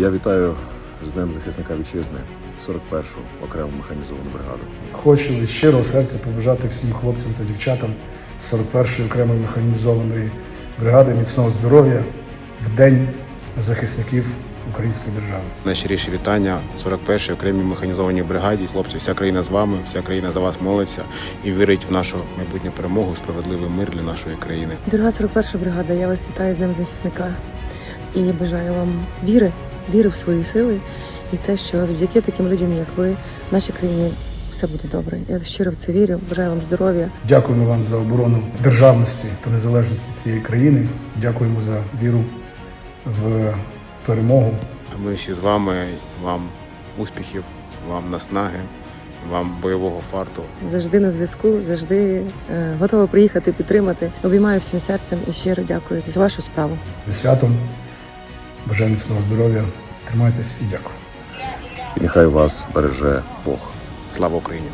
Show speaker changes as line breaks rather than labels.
Я вітаю з Днем захисника вітчизни 41-ю окрему механізовану бригаду.
Хочу від щирого серця побажати всім хлопцям та дівчатам з 41-ї окремої механізованої бригади міцного здоров'я в День захисників української держави.
Найщиріші вітання 41-й окремій механізованій бригаді. Хлопці, вся країна з вами, вся країна за вас молиться і вірить в нашу майбутню перемогу, справедливий мир для нашої країни.
Дорога 41 бригада, я вас вітаю з Днем захисника і бажаю вам віри, віри в свої сили і те, що завдяки таким людям, як ви, в нашій країні все буде добре. Я щиро в це вірю. Бажаю вам здоров'я,
Дякуємо вам за оборону державності та незалежності цієї країни. Дякуємо за віру в перемогу.
Ми всі з вами. Вам успіхів, вам наснаги, вам бойового фарту.
завжди на зв'язку, завжди е, готова приїхати підтримати. Обіймаю всім серцем і щиро дякую за вашу справу.
Зі святом бажаю міцного здоров'я. Тримайтесь і дякую.
І нехай вас береже Бог.
Слава Україні!